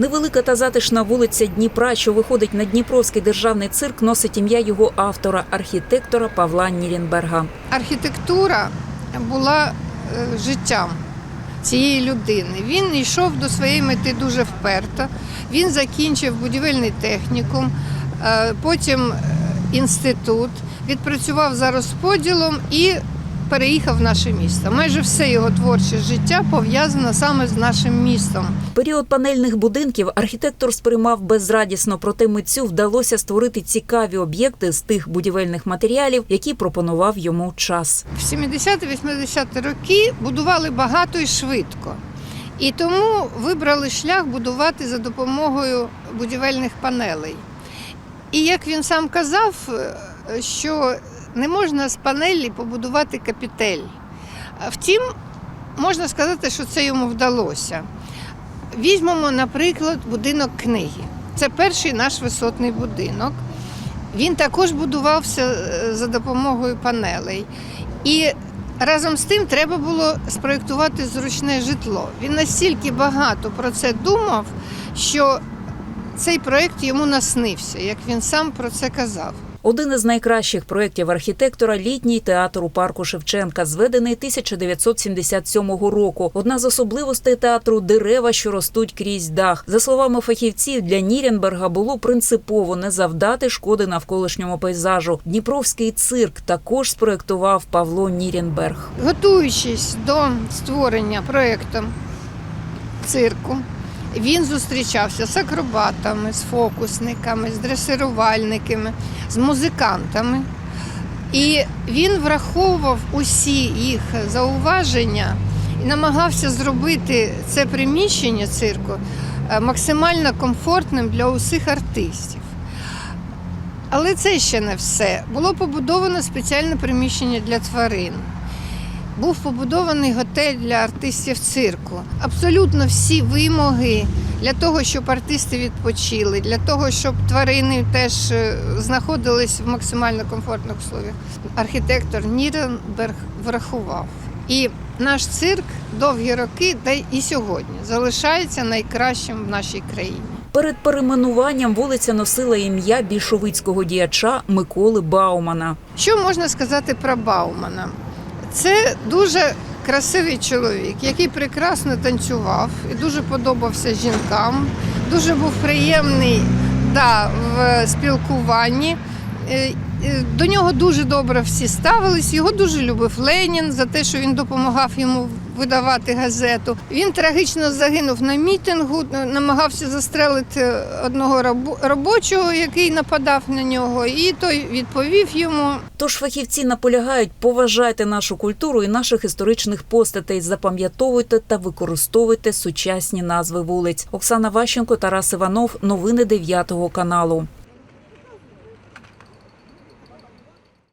Невелика та затишна вулиця Дніпра, що виходить на Дніпровський державний цирк, носить ім'я його автора, архітектора Павла Нірінберга. архітектура була е, життям цієї людини. Він йшов до своєї мети дуже вперто. Він закінчив будівельний технікум, е, потім е, інститут, відпрацював за розподілом і переїхав в наше місто. Майже все його творче життя пов'язано саме з нашим містом. Період панельних будинків архітектор сприймав безрадісно, проте митцю вдалося створити цікаві об'єкти з тих будівельних матеріалів, які пропонував йому час. В 70-80 роки будували багато і швидко. І тому вибрали шлях будувати за допомогою будівельних панелей. І як він сам казав, е, що не можна з панелі побудувати капітель. Втім, можна сказати, що це йому вдалося. Візьмемо, наприклад, будинок книги. Це перший наш висотний будинок. Він також будувався е, за допомогою панелей. І разом з тим треба було спроєктувати зручне житло. Він настільки багато про це думав, що цей проєкт йому наснився, як він сам про це казав. Один із найкращих проєктів архітектора літній театр у парку Шевченка, зведений 1977 року. Одна з особливостей театру дерева, що ростуть крізь дах. За словами фахівців, для Ніренберга було принципово не завдати шкоди навколишньому пейзажу. Дніпровський цирк також спроєктував Павло Ніренберг. Готуючись до створення проєкту цирку, він зустрічався з акробатами, з фокусниками, з дресирувальниками, з музикантами. І він враховував усі їх зауваження і намагався зробити це приміщення цирку е, максимально комфортним для усіх артистів. Але це ще не все. Було побудовано спеціальне приміщення для тварин. Був побудований готель для артистів цирку. Абсолютно всі вимоги для того, щоб артисти відпочили, для того, щоб тварини теж е, знаходились в максимально комфортних условиях. Архітектор Ніренберг врахував. І наш цирк довгі роки, та й і сьогодні залишається найкращим в нашій країні. Перед перейменуванням вулиця носила ім'я більшовицького діяча Миколи Баумана. Що можна сказати про Баумана? Це дуже красивий чоловік, який прекрасно танцював і дуже подобався жінкам. Дуже був приємний да, в спілкуванні. Е, До нього дуже добре всі ставились. Його дуже любив Ленін за те, що він допомагав йому видавати газету. Він трагічно загинув на мітингу, намагався застрелити одного робочого, який нападав на нього, і той відповів йому. Тож фахівці наполягають, поважайте нашу культуру і наших історичних постатей, запам'ятовуйте та використовуйте сучасні назви вулиць. Оксана Ващенко, Тарас Іванов. Новини 9 каналу.